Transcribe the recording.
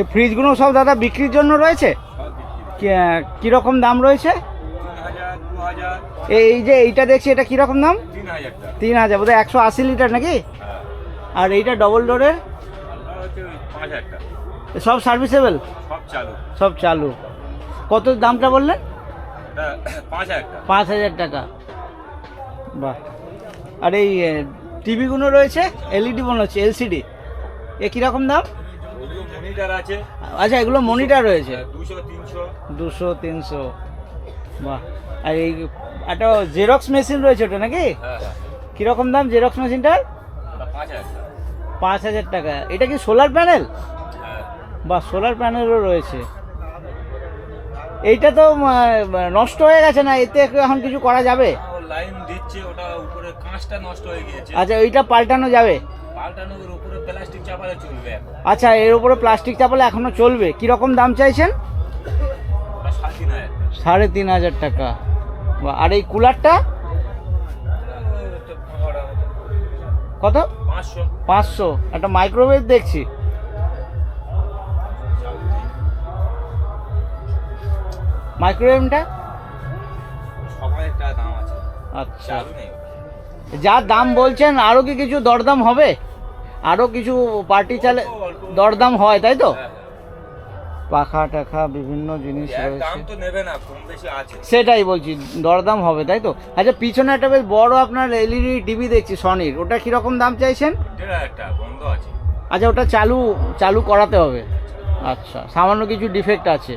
এই ফ্রিজগুলো সব দাদা বিক্রির জন্য রয়েছে? কীরকম দাম রয়েছে? এই যে এইটা দেখছি, এটা কীরকম দাম? তিন হাজার, বোধহয় একশো আশি লিটার নাকি? আর এইটা ডবল ডোরের সব সার্ভিসেবল সব চালু। কত দামটা বললেন? পাঁচ হাজার টাকা। বাহ। আর এই টিভিগুলো রয়েছে? এলইডি হচ্ছে এলসিডি এ, কীরকম দাম? মনিটার আছে। আচ্ছা এগুলো মনিটর রয়েছে? দুশো তিনশো। দুশো তিনশো। বাহ। আর এই একটা জেরক্স মেশিন রয়েছে ওটা নাকি? হ্যাঁ হ্যাঁ। কীরকম দাম জেরক্স মেশিনটার পাঁচ হাজার টাকা। এটা কি সোলার প্যানেল হ্যাঁ। বা সোলার প্যানেলও রয়েছে। এইটা তো নষ্ট হয়ে গেছে না? এতে এখন কিছু করা যাবে? লাইন দিচ্ছে ওটা উপরে কাঁচটা নষ্ট হয়ে গিয়েছে। আচ্ছা এইটা পাল্টানো যাবে? পাল্টানোর উপরে প্লাস্টিক চাপালে চলবে আচ্ছা এর উপরে প্লাস্টিক চাপালে এখনও চলবে? কীরকম দাম চাইছেন? সাড়ে তিন হাজার টাকা। আর এই কুলারটা? কত? পাঁচশো। একটা মাইক্রোওয়েভ দেখছি। মাইক্রোওয়েভটা হাজার টাকা দাম আছে। আচ্ছা। যা দাম বলছেন আরও কি কিছু দরদাম হবে? আরও কিছু পার্টি চালে দরদাম হয় তাই তো? হ্যাঁ, পাখা টাখা বিভিন্ন জিনিস হ্যাঁ। রয়েছে। তো নেবে না কম বেশি আছে। সেটাই বলছি দরদাম হবে তাই তো? আচ্ছা পিছনে একটা বেশ বড় আপনার এলইডি টিভি দেখছি সনির। ওটা কীরকম দাম চাইছেন? দেড় বন্ধ আছে। আচ্ছা ওটা চালু চালু করাতে হবে। আচ্ছা সামান্য কিছু ডিফেক্ট আছে।